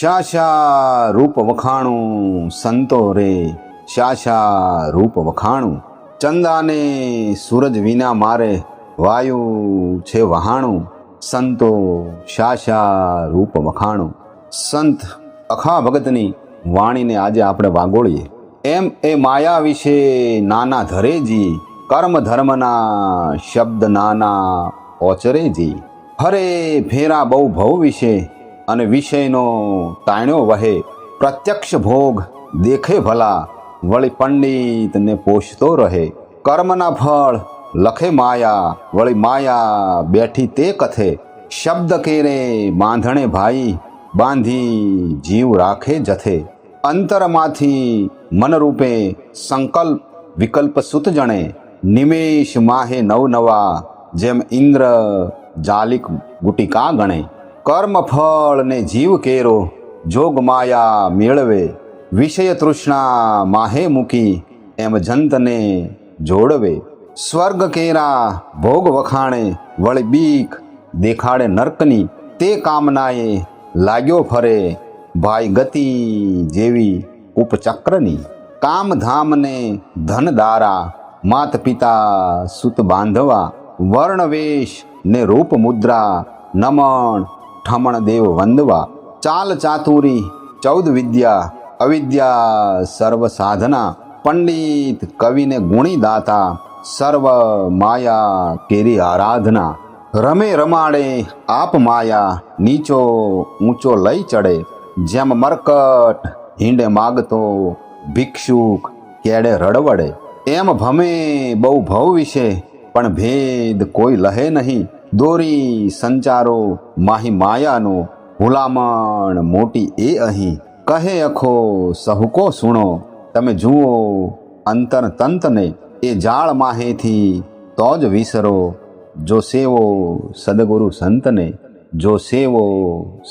શા રૂપ વખાણું સંતો રે શા રૂપ વખાણું ચંદાને સૂરજ વિના મારે વાયુ છે વહાણું. સંતો શા રૂપ વખાણું સંત અખા ભગતની વાણીને આજે આપણે વાગોળીએ. એમ એ માયા વિશે નાના ધરેજી કર્મ ધર્મના શબ્દ નાના ઓચરેજી. હરે ફેરા બહુ ભવ વિશે અને વિષયનો તાણ્યો વહે, પ્રત્યક્ષ ભોગ દેખે ભલા, વળી પંડિતને પોષતો રહે. કર્મના ફળ લખે માયા, વળી માયા બેઠી તે કથે. શબ્દ કેરે બાંધણે ભાઈ, બાંધી જીવ રાખે જથે. અંતરમાંથી મનરૂપે સંકલ્પ વિકલ્પ સુત જણે. નિમેષ માહે નવનવા જેમ ઇન્દ્ર જાલિક ગુટિકા ગણે. કર્મ ફળ ને જીવ કેરો, જોગ માયા મેળવે, વિષય તૃષ્ણા માહે મૂકી, એમ જંતને જોડવે. સ્વર્ગ કેરા ભોગ વખાણે, વળી બીક દેખાડે નર્કની, તે કામનાએ લાગ્યો ફરે, ભાઈ ગતિ જેવી ઉપચક્રની. કામધામને ધન દારા માત પિતા સુત બાંધવા, વર્ણવેશ ને રૂપ મુદ્રા, નમણ ઠમણ દેવ વંદવા, ચાલ ચાતુરી, ચૌદ વિદ્યા, અવિદ્યા સર્વ સાધના પંડિત કવિને ગુણી દાતા સર્વ માયા કેરી આરાધના. રમે રમાડે આપ માયા, નીચો ઊંચો લઈ ચડે. જેમ મરકટ હિંડે માગતો ભિક્ષુક કેડે રડવડે. એમ ભમે બહુ ભવ વિશે, પણ ભેદ કોઈ લહે નહીં. દોરી સંચારો, માહી માયાનો, હુલામણ મોટી એ અહીં. કહે અખો, સહુકો સુણો, તમે જુઓ અંતર તંતને એ જાળ માહેથી તો જ વિસરો. જો સેવો સદગુરુ સંતને, જો સેવો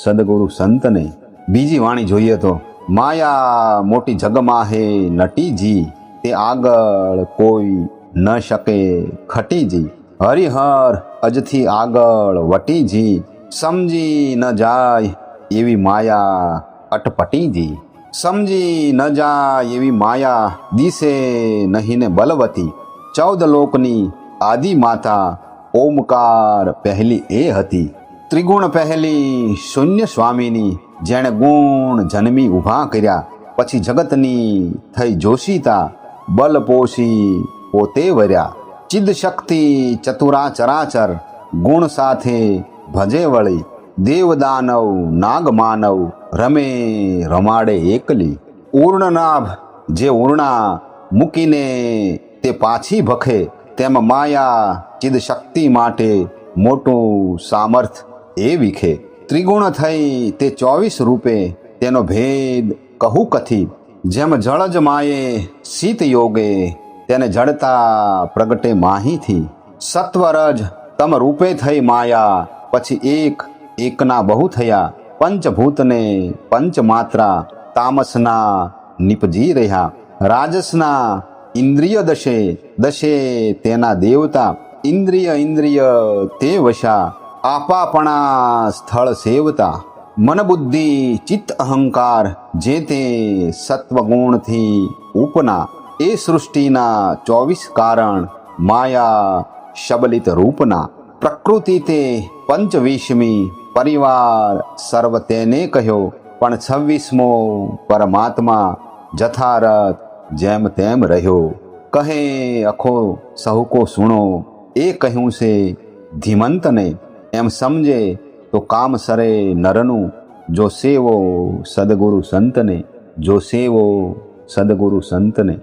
સદગુરુ સંતને. બીજી વાણી જોઈએ તો, માયા મોટી જગમાહે નટીજી તે આગળ કોઈ ન શકે ખટીજી હરિહર અજથી આગળ વટીજી સમજી ન જાય એવી માયા અટપટીજી સમજી ન જાય એવી માયા દિશે નહીં ને બલવતી. ચૌદ લોકની આદિ માતા ઓમકાર પહેલી એ હતી. ત્રિગુણ પહેલી શૂન્ય સ્વામીની જેણે ગુણ જન્મી ઊભા કર્યા. પછી જગતની થઈ જોશીતા, બલ પોષી પોતે વર્યા. ચિદ શક્તિ ચતુરા ચરાચર ગુણ સાથે ભજે વળી, દેવદાનવ નાગ માનવ રમે, રમાડે એકલી. ઉર્ણનાભ જે ઉર્ણા મૂકીને તે પાછી ભખે, તેમ માયા ચિદ શક્તિ માટે મોટું સામર્થ એ વિખે. ત્રિગુણ થઈ તે ચોવીસ રૂપે, તેનો ભેદ કહું કથી? જેમ જળજ માયે શીત યોગે તેને જડતા પ્રગટે માહીથી. સત્વરજ તમ રૂપે થઈ માયા, પછી એક એકના બહુ થયા. પંચભૂતને પંચમાત્રા, તામસના નિપજી રહ્યા. રાજસના ઇન્દ્રિય દશે દશે તેના દેવતા. ઇન્દ્રિય ઇન્દ્રિય તે વશા, આપાપણા સ્થળ સેવતા. મન બુદ્ધિ ચિત્ત અહંકાર, જે તે સત્વગુણથી ઉપના. એ સૃષ્ટિના ચોવીસ કારણ માયા શબલિત રૂપના. પ્રકૃતિ તે પંચવીસમી પરિવાર સર્વ તેને કહ્યો, પણ છવ્વીસમો પરમાત્મા જથારથ જેમ તેમ રહ્યો. કહે, અખો, સહુકો સુણો, એ કહ્યું છે ધીમંતને. એમ સમજે તો કામ સરે નરનું, જો સેવો સદગુરુ સંતને, જો સેવો સદગુરુ સંતને.